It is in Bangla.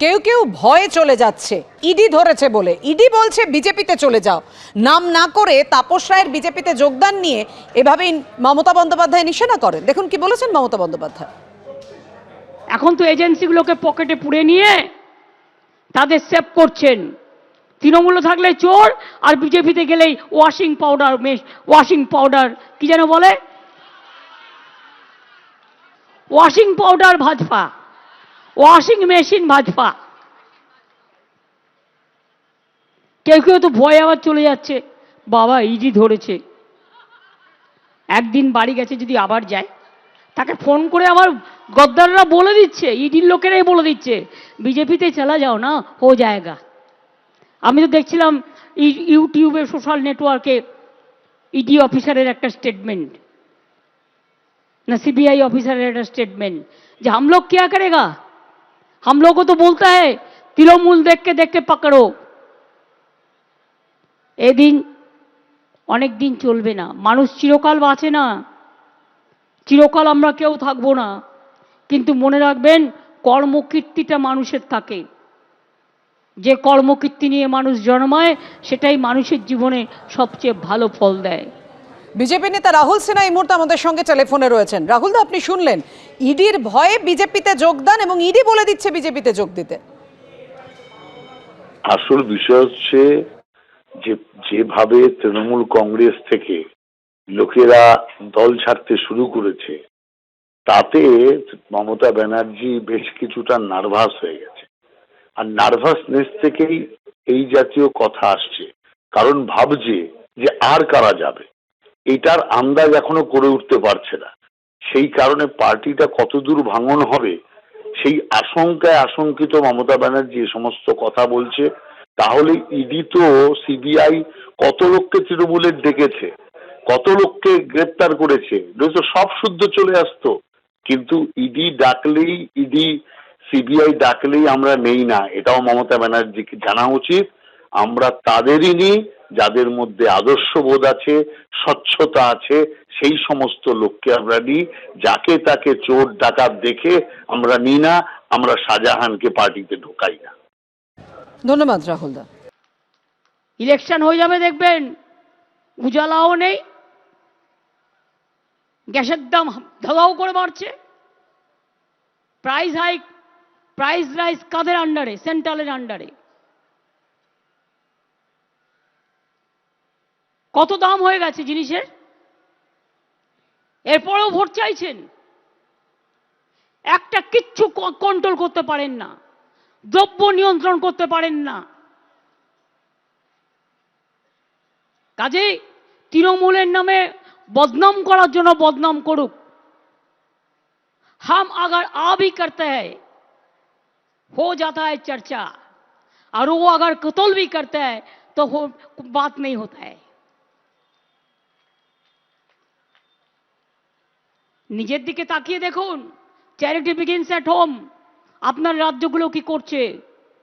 কেউ কেউ ভয়ে চলে যাচ্ছে। ইডি ধরেছে বলে। ইডি বলছে, বিজেপিতে চলে যাও। নাম না করে তাপস রায়ের বিজেপিতে যোগদান নিয়ে এভাবেই মমতা বন্দ্যোপাধ্যায় নিশানা করেন। দেখুন কি বলেছেন মমতা বন্দ্যোপাধ্যায়। এখন তো এজেন্সিগুলোকে পকেটে পুড়ে নিয়ে তাদের সেভ করছেন। তৃণমূলে থাকলে চোর আর বিজেপিতে গেলেই ওয়াশিং পাউডার মেশ ওয়াশিং পাউডার, কি যেন বলে? Washing powder Bhajpa. Washing machine Bhajpa কেউ কেউ তো ভয় আবার চলে যাচ্ছে। বাবা ইডি ধরেছে। একদিন বাড়ি গেছে, যদি আবার যায়, তাকে ফোন করে আবার গদ্দাররা বলে দিচ্ছে, ইডির লোকেরাই বলে দিচ্ছে, বিজেপিতে চালা যাও না, হো জায়গা। আমি তো দেখছিলাম ইউটিউবে, সোশ্যাল নেটওয়ার্কে ইডি অফিসারের একটা স্টেটমেন্ট। না, সিবিআই অফিসারের একটা স্টেটমেন্ট, যে হামলোক কে করেগা? हम लोग को तो बोलता है तृणमूल देख के देख के पकड़ो এদিন অনেক দিন চলবে না মানুষ চিরকাল বাঁচে না চিরকাল আমরা কেউ থাকবো না কিন্তু মনে রাখবেন কর্মকীর্তিটা মানুষের থাকে যে কর্মকীর্তি নিয়ে মানুষ জন্মায় সেটাই মানুষের জীবনে সবচেয়ে ভালো ফল দেয় বিজেপি নেতা রাহুল সিনহা এই মুহূর্তে আমাদের সঙ্গে টেলিফোনে রয়েছেন। রাহুল দা, আপনি শুনলেন? ইডির ভয়ে বিজেপিতে যোগদান এবং ইডি বলে দিচ্ছে বিজেপিতে যোগ দিতে। আসল বিষয় হচ্ছে যে, যেভাবে তৃণমূল কংগ্রেস থেকে লোকেরা দল ছাড়তে শুরু করেছে, তাতে মমতা ব্যানার্জি বেশ কিছুটা নার্ভাস হয়ে গেছে। আর নার্ভাসনেস থেকেই এই জাতীয় কথা আসছে। কারণ ভাবছে যে আর কারা যাবে? এটার আন্দাজ এখনও করে উঠতে পারছে না। সেই কারণে পার্টিটা কতদূর ভাঙন হবে, সেই আশঙ্কায় আশঙ্কিত মমতা ব্যানার্জি সমস্ত কথা বলছে। তাহলে ইডি তো সিবিআই কত লোককে তৃণমূলের ডেকেছে, কত লোককে গ্রেপ্তার করেছে তো সব শুদ্ধ চলে আসতো। কিন্তু ইডি ডাকলেই ইডি সিবিআই ডাকলেই আমরা নেই না, এটাও মমতা ব্যানার্জিকে জানা উচিত। আমরা তাদেরই নিই যাদের মধ্যে আদর্শবোধ আছে স্বচ্ছতা আছে সেই সমস্ত লোককে আমরা নিই। যাকে তাকে চোর ডাকাত দেখে আমরা নিই না আমরা শাহজাহানকে পার্টিতে ঢোকাই না। ধন্যবাদ রাহুল দা। ইলেকশন হয়ে যাবে দেখবেন উজালাও নেই গ্যাসের দাম ধাগাও করে বাড়ছে। প্রাইস হাইক প্রাইস রাইস কাদের আন্ডারে? সেন্ট্রালের আন্ডারে। কত দাম হয়ে গেছে জিনিসের এরপরেও ভোট চাইছেন একটা কিচ্ছু কন্ট্রোল করতে পারেন না দ্রব্য নিয়ন্ত্রণ করতে পারেন না কাজেই তৃণমূলের নামে বদনাম করার জন্য বদনাম করুক हम अगर आ भी करते हैं हो जाता है चर्चा और वो अगर कतल भी करते हैं तो हो बात नहीं होता है নিজের দিকে তাকিয়ে দেখুন চ্যারিটি বিগিনস অ্যাট হোম আপনার রাজ্যগুলো কি করছে?